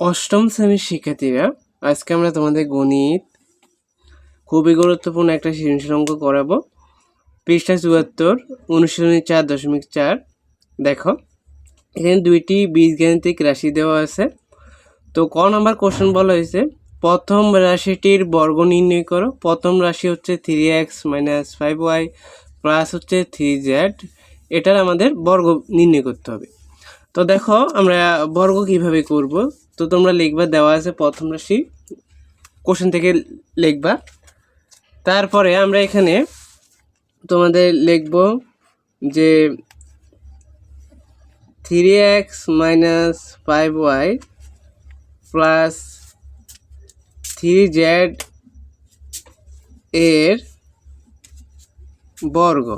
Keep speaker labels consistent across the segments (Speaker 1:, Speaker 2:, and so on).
Speaker 1: অষ্টম শ্রেণির শিক্ষার্থীরা, আজকে আমরা তোমাদের গণিত খুবই গুরুত্বপূর্ণ একটা সৃজনশীল অঙ্ক করাবো। পৃষ্ঠা চুয়াত্তর, অনুশীলনী চার দশমিক চার, দেখো। এখানে দুইটি বীজগাণিতিক রাশি দেওয়া আছে। তো ক নাম্বার কোশ্চেন বলা হয়েছে, প্রথম রাশিটির বর্গ নির্ণয় করো। প্রথম রাশি হচ্ছে three X minus five Y plus হচ্ছে থ্রি জেড এটার আমাদের বর্গ নির্ণয় করতে হবে। তো দেখো, আমরা বর্গ কীভাবে করব? তো তোমরা লিখবা, দেওয়া আছে প্রথম রাশি। কোশ্চেন থেকে লিখবা। তারপরে আমরা এখানে তোমাদের লিখব যে three X minus five Y plus three Z এর বর্গ।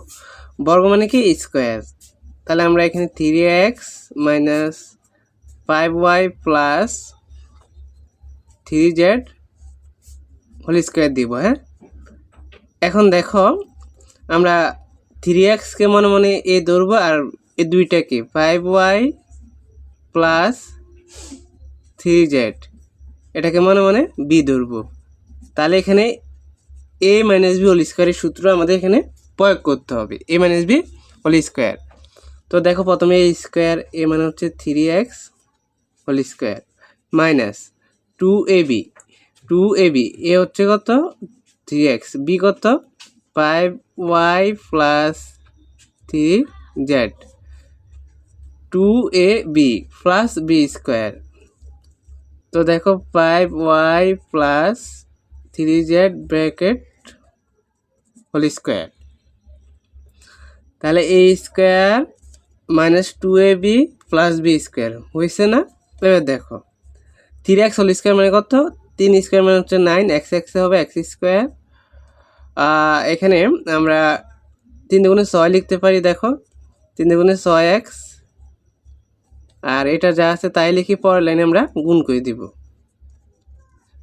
Speaker 1: বর্গ মানে কি? স্কোয়ার তাহলে আমরা এখানে three X minus five Y plus three Z whole square দিব হ্যাঁ? এখন দেখো, আমরা থ্রি এক্সকে মনে মনে এ ধরবো আর এ দুইটাকে five Y plus three Z এটাকে মনে মনে বি ধরবো। তাহলে এখানে এ মাইনাস বি হোল স্কোয়ারের সূত্র আমাদের এখানে প্রয়োগ করতে হবে A minus B whole square তো দেখো প্রথমে এ স্কোয়ার এ মানে হচ্ছে three X whole square minus two A B two A B A হচ্ছে কত? থ্রি এক্স বি কত? Five Y plus three Z two A B plus B square তো দেখো five Y plus three Z bracket whole square তাহলে A square minus two A B plus B square হয়েছে না? এবার দেখো। Three x whole square মানে কত? তিন স্কোয়ার মানে হচ্ছে নাইন এক্স এক্সে হবে এক্স স্কোয়ার এখানে আমরা তিন দুগুণে ছয় লিখতে পারি, দেখো। তিন দুগুণে ছয় এক্স আর এটা যা আছে তাই লিখি পরের লাইনে আমরা গুণ করে দিব।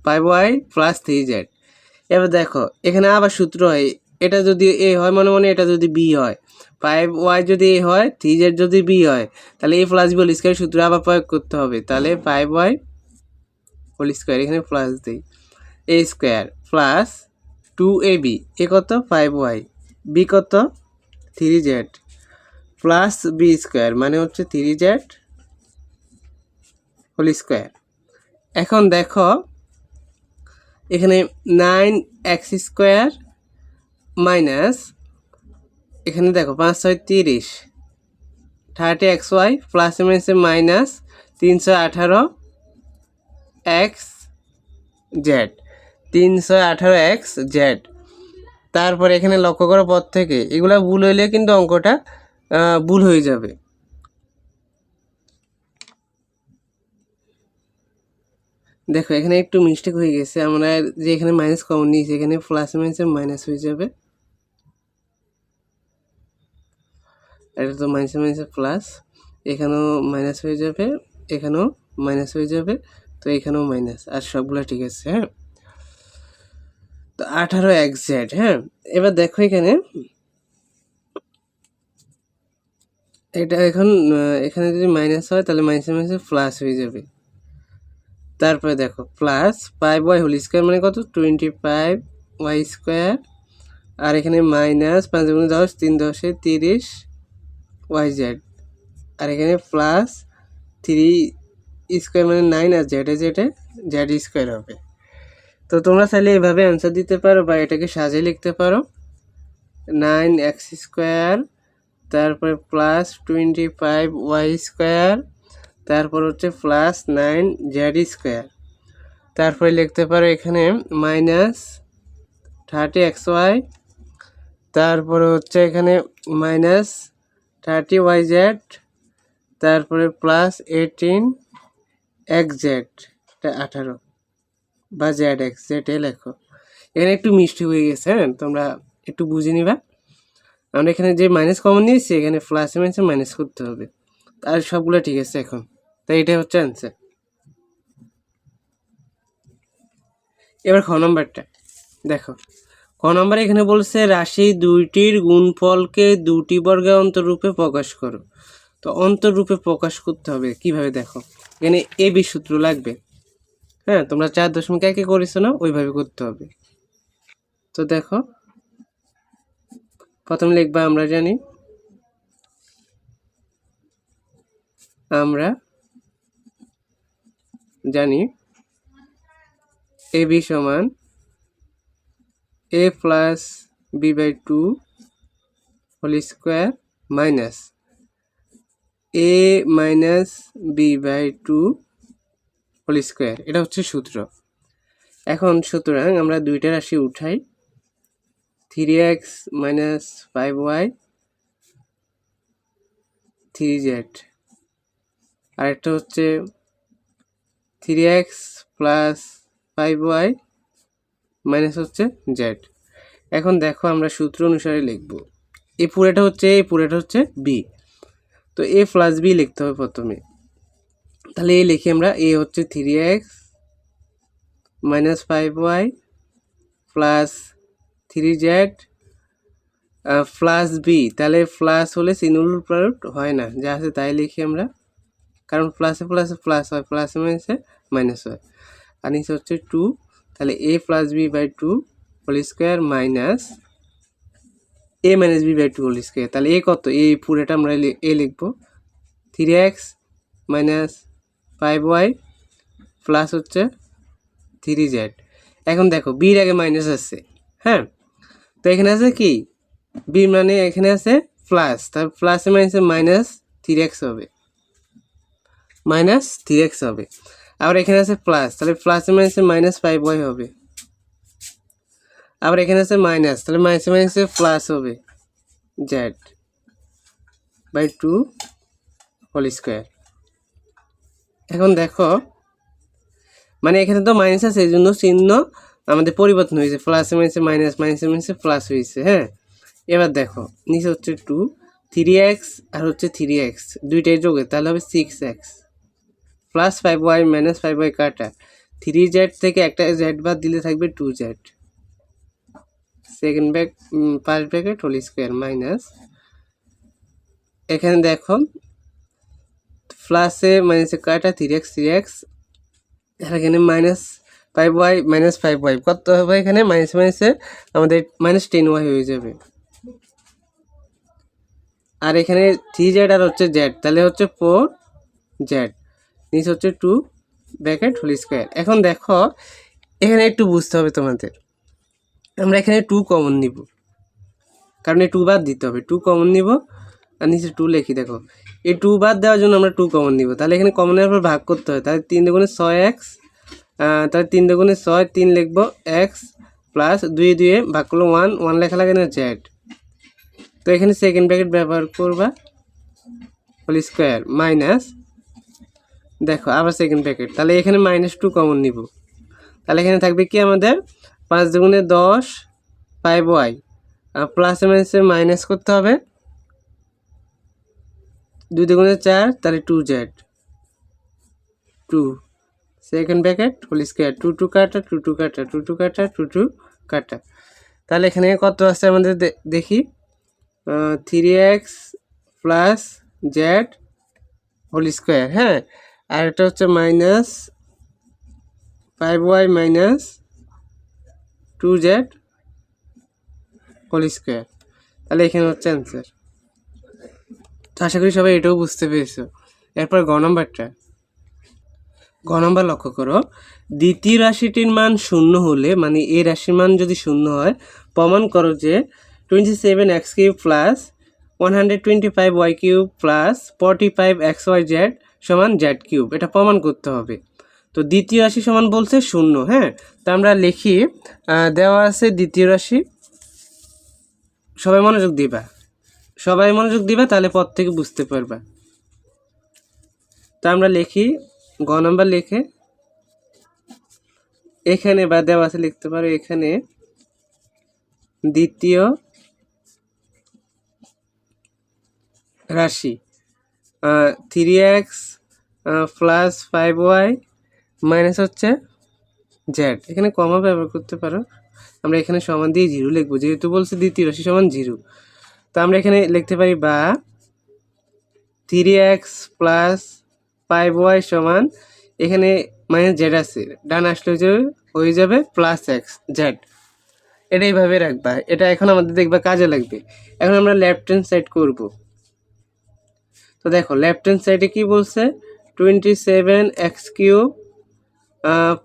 Speaker 1: Five Y plus three Z এবার দেখো, এখানে আবার সূত্র হয় এটা যদি এ হয় মনে মনে, এটা যদি বি হয়। ফাইভ ওয়াই যদি এ হয়, থ্রি জেড যদি বি হয়, তাহলে A plus B whole square সূত্র আবার প্রয়োগ করতে হবে। তাহলে ফাইভ ওয়াই হোল স্কোয়ার, এখানে প্লাস দিই। A square plus two A B, A কত? Five Y. বি কত? Three Z. Plus B square মানে হচ্ছে থ্রি জেড হোল স্কোয়ার। এখন দেখো, এখানে নাইন এক্স স্কোয়ার মাইনাস, এখানে দেখো পাঁচ ছয় তিরিশ। থার্টি এক্স ওয়াই প্লাস মাইনাসে মাইনাস তিনশো আঠারো এক্স জেড। তিনশো আঠারো এক্স জেড। তারপরে এখানে লক্ষ্য করার পর থেকে, এগুলা ভুল হইলে কিন্তু অঙ্কটা ভুল হয়ে যাবে। দেখো, এখানে একটু মিস্টেক হয়ে গেছে, আমরা যে এখানে মাইনাস কমন নিয়েছি, এখানে প্লাস মাইনাসে মাইনাস হয়ে যাবে। এটা তো মাইনাসে মাইনাসে প্লাস এখানেও মাইনাস হয়ে যাবে, এখানেও মাইনাস হয়ে যাবে, তো এখানেও মাইনাস আর সবগুলো ঠিক আছে হ্যাঁ? তো আঠারো এক্স জেড হ্যাঁ? এবার দেখো এখানে, এটা এখন এখানে যদি মাইনাস হয়, তাহলে মাইনাসে মাইনাসে প্লাস হয়ে যাবে। তারপরে দেখো plus five Y whole square মানে কত? টোয়েন্টি ফাইভ ওয়াই স্কোয়ার আর এখানে মাইনাস পাঁচ গুণ দশ, তিন দশে তিরিশ ওয়াই জেড। আর এখানে প্লাস থ্রি স্কোয়ার মানে নাইন আর জেডে জেডে জেড স্কোয়ার হবে। তো তোমরা চাইলে এভাবে অ্যান্সার দিতে পারো বা এটাকে সাজিয়ে লিখতে পারো। নাইন এক্স স্কোয়ার, তারপরে plus twenty five Y square, তারপর হচ্ছে প্লাস নাইন জেড স্কোয়ার। তারপরে লিখতে পারো এখানে মাইনাস থার্টি এক্স ওয়াই, তারপরে হচ্ছে এখানে মাইনাস থার্টি ওয়াই জেড তারপরে প্লাস এইটিন এক্স জেড আঠারো বা জেড এক্স জেড এ লেখো। এখানে একটু মিষ্টি হয়ে গেছে হ্যাঁ তোমরা একটু বুঝে নিবা। আমরা এখানে যে মাইনাস কমন নিয়েছি, এখানে প্লাস মাইনাসে মাইনাস করতে হবে। আর সবগুলো ঠিক আছে এখন। তাই এটা হচ্ছে অ্যান্সার এবার খ নম্বরটা, দেখো। ক নম্বর এখানে বলছে, রাশি দুইটির গুণফলকে দুটি বর্গের অন্তরূপে প্রকাশ করো। তো অন্তরূপে প্রকাশ করতে হবে, কীভাবে দেখো? এখানে এ বি সূত্র লাগবে। হ্যাঁ তোমরা চার দশমিক একে করেছ না, ওইভাবে করতে হবে। তো দেখো, প্রথম লিখবা, আমরা জানি আমরা জানি এ বি সমান A plus B by two whole square minus A minus B by two whole square এটা হচ্ছে সূত্র। এখন সুতরাং আমরা দুইটা রাশি উঠাই। Three X minus five Y three Z আরেকটা হচ্ছে three X plus five Y minus হচ্ছে জেড এখন দেখো আমরা সূত্র অনুসারে লিখব। এ পুরোটা হচ্ছে এ, পুরোটা হচ্ছে বি তো এ প্লাস বি লিখতে হবে প্রথমে। তাহলে এ লিখি আমরা এ হচ্ছে three X minus five Y plus three Z plus B তাহলে প্লাস হলে সিনুল প্রোডাক্ট হয় না। যা আছে তাই লিখি আমরা। কারণ প্লাসে প্লাসে প্লাস হয় প্লাসে মাইনাসে মাইনাস হয় আর নিচে হচ্ছে টু তাহলে A plus B by two whole square minus A minus B by two whole square তাহলে এ কত? এই পুরোটা আমরা এ লিখব। Three X minus five Y plus হচ্ছে থ্রি জেড এখন দেখো বির আগে মাইনাস আছে হ্যাঁ? তো এখানে আছে কি? বি মানে এখানে আছে প্লাস তার প্লাসে মাইনাসে মাইনাস থ্রি এক্স হবে। মাইনাস থ্রি এক্স হবে। আবার এখানে আছে প্লাস তাহলে প্লাসে মাইনাসে মাইনাস ফাইভ ওয়াই হবে। আবার এখানে আছে মাইনাস তাহলে মাইনাসে মাইনাসে প্লাস হবে। Z by two whole square এখন দেখো মানে এখানে তো মাইনাস আছে, এই জন্য চিহ্ন আমাদের পরিবর্তন হয়েছে। প্লাসে মাইনাসে মাইনাস মাইনাসে মাইনাসে প্লাস হয়েছে হ্যাঁ? এবার দেখো, নিচে হচ্ছে টু থ্রি এক্স আর হচ্ছে থ্রি এক্স দুইটাই যোগে তাহলে হবে six X plus five Y minus five Y কাটা। থ্রি জেড থেকে একটা জেড বাদ দিলে থাকবে two Z second back first bracket whole square minus এখানে দেখো প্লাসে মাইনাসে কাটা থ্রি এক্স থ্রি এক্স এখানে minus five Y minus five Y কত হবে এখানে? মাইনাস মাইনাসে আমাদের মাইনাস টেন ওয়াই হয়ে যাবে। আর এখানে থ্রি জেড আর হচ্ছে জেড তাহলে হচ্ছে ফোর জেড নিচে হচ্ছে টু ব্র্যাকেট হোল স্কোয়ার এখন দেখো, এখানে একটু বুঝতে হবে তোমাদের। আমরা এখানে টু কমন নিব। কারণ এই টু বাদ দিতে হবে। টু কমন নিব আর নিচে টু লিখি, দেখো। এই টু বাদ দেওয়ার জন্য আমরা টু কমন নিব। তাহলে এখানে কমনের পর ভাগ করতে হয়। তাহলে তিন দুগুণে ছয় এক্স তাহলে তিন দুগুণে ছয়, তিন লিখব এক্স প্লাস দুই দুয়ে ভাগ করল ওয়ান ওয়ান লেখা লাগে না জেড তো এখানে সেকেন্ড ব্র্যাকেট ব্যবহার করবা। হোল স্কোয়ার মাইনাস দেখো, আবার সেকেন্ড ব্র্যাকেট তাহলে এখানে মাইনাস টু কমন নিব। তাহলে এখানে থাকবে কি আমাদের? পাঁচ দুগুণে দশ ফাইভ ওয়াই আর প্লাসে মাইনাসে মাইনাস করতে হবে। দুই দুগুণে চার, তাহলে two Z two second bracket whole square two two কাটা টু টু কাটা। টু টু কাটা টু টু কাটা। তাহলে এখানে কত আছে আমাদের দেখি? Three X plus Z whole square হ্যাঁ? আর এটা হচ্ছে minus five Y minus two Z whole square তাহলে এখানে হচ্ছে অ্যান্সার তো আশা করি সবাই এটাও বুঝতে পেরেছ। এরপর গ নম্বরটা। গ নম্বর লক্ষ্য করো। দ্বিতীয় রাশিটির মান শূন্য হলে মানে এই রাশির মান যদি শূন্য হয়, প্রমাণ করো যে twenty seven X cube plus one hundred twenty five Y cube plus forty five X Y Z সমান জেড কিউব, এটা প্রমাণ করতে হবে। তো দ্বিতীয় রাশি সমান বলছে শূন্য হ্যাঁ? তা আমরা লিখি দেওয়া আছে দ্বিতীয় রাশি। সবাই মনোযোগ দিবা। সবাই মনোযোগ দিবা, তাহলে পর থেকে বুঝতে পারবা। তা আমরা লিখি, গ নাম্বার লিখে, এখানে বা দেওয়া আছে লিখতে পারো, এখানে দ্বিতীয় রাশি। Three X plus five Y minus হচ্ছে জেড এখানে কমা ব্যবহার করতে পারো। আমরা এখানে সমান দিয়ে জিরো লিখব। যেহেতু বলছে দ্বিতীয় রাশি সমান জিরো তো আমরা এখানে লিখতে পারি বা three X plus five Y সমান এখানে মাইনাস জেড আছে। ডান আসলে হয়ে যাবে প্লাস এক্স জেড এটা এইভাবে রাখবা। এটা এখন আমাদের দেখবা কাজে লাগবে। এখন আমরা লেফট হ্যান্ড সাইড করব। তো দেখো লেফট হ্যান্ড সাইডে কি বলছে? Twenty seven X cube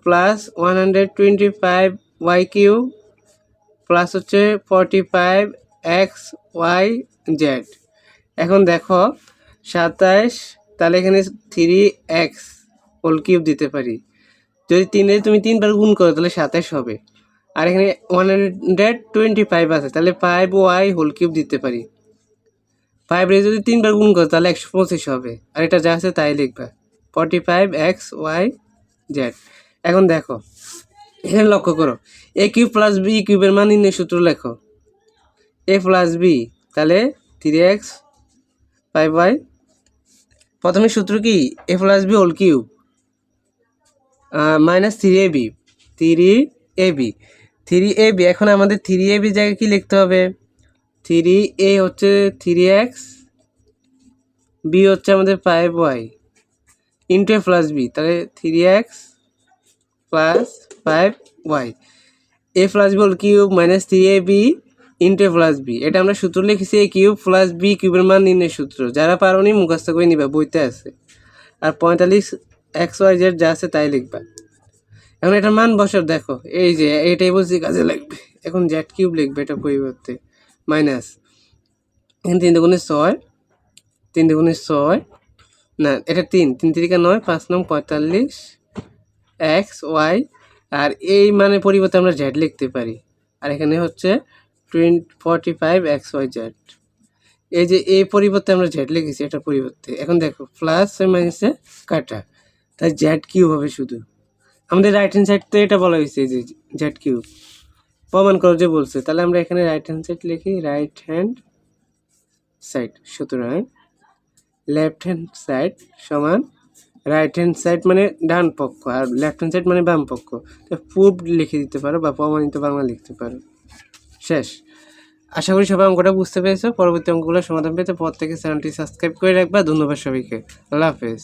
Speaker 1: plus one hundred twenty five Y cube plus হচ্ছে forty five X Y Z এখন দেখো, সাতাশ, তাহলে এখানে থ্রি এক্স হোল কিউব দিতে পারি। যদি তিনে তুমি তিনবার গুণ করো, তাহলে সাতাশ হবে। আর এখানে ওয়ান হান্ড্রেড টোয়েন্টি ফাইভ আছে, তাহলে ফাইভ ওয়াই হোল কিউব দিতে পারি। ফাইভ রে যদি তিনবার গুণ করো, তাহলে একশো পঁচিশ হবে। আর এটা যা আছে তাই লিখবা। Forty five X Y Z এখন দেখো, এখানে লক্ষ্য করো এ কিউব প্লাস বি কিউবের মান নির্ণয় সূত্র লেখো। এ প্লাস বি তাহলে থ্রি এক্স ফাইভ ওয়াই প্রথমে সূত্র কি? A plus B whole cube. Minus three A B three A B three A B এখন আমাদের থ্রি এ বি জায়গায় কী লিখতে হবে? থ্রি এ হচ্ছে থ্রি এক্স বি হচ্ছে আমাদের five Y into A plus B তাহলে three X plus five Y A plus B whole cube minus three A B into A plus B এটা আমরা সূত্র লিখেছি এ কিউব প্লাস বি কিউবের মান নির্ণয় সূত্র। যারা পারোনি মুখস্থ করে নিবা, বইতে আছে। আর পঁয়তাল্লিশ এক্স ওয়াই জেড যা আছে তাই লিখবা। এখন এটার মান বসার দেখো। এই যে, এটাই বলছি, কাজে লাগবে। এখন জেড কিউব লিখবে এটা পরিবর্তে। মাইনাস এখানে তিন দুগুণে ছয়, তিন দুগুণে ছয়, না, এটা তিন তিন তিরিকা নয়, পাঁচ নং পঁয়তাল্লিশ, এক্স, ওয়াই, আর এই মানে পরিবর্তে আমরা জেড লিখতে পারি। আর এখানে হচ্ছে twenty forty five, X, Y, Z. এই যে এই পরিবর্তে আমরা জেড লিখেছি এটা পরিবর্তে। এখন দেখো, প্লাস মাইনাসে কাটা। তাই জেড কিউব হবে শুধু। আমাদের রাইট হ্যান্ড সাইড তো এটা বলা হয়েছে যে জেড কিউব। প্রমাণ করো যে বলছে। তাহলে আমরা এখানে রাইট হ্যান্ড সাইড লিখি। রাইট হ্যান্ড সাইড সুতরাং লেফট হ্যান্ড সাইড সমান রাইট হ্যান্ড সাইড মানে ডান পক্ষ আর লেফট হ্যান্ড সাইড মানে বাম পক্ষ। তো পূব লিখে দিতে পারো বা প্রমাণিত বাংলা লিখতে পারো। শেষ। আশা করি সবাই অঙ্কটা বুঝতে পেরেছ। পরবর্তী অঙ্কগুলো সমাধান পেতে পর থেকে চ্যানেলটি সাবস্ক্রাইব করে রাখবা। ধন্যবাদ সবাইকে। আল্লাহ হাফেজ।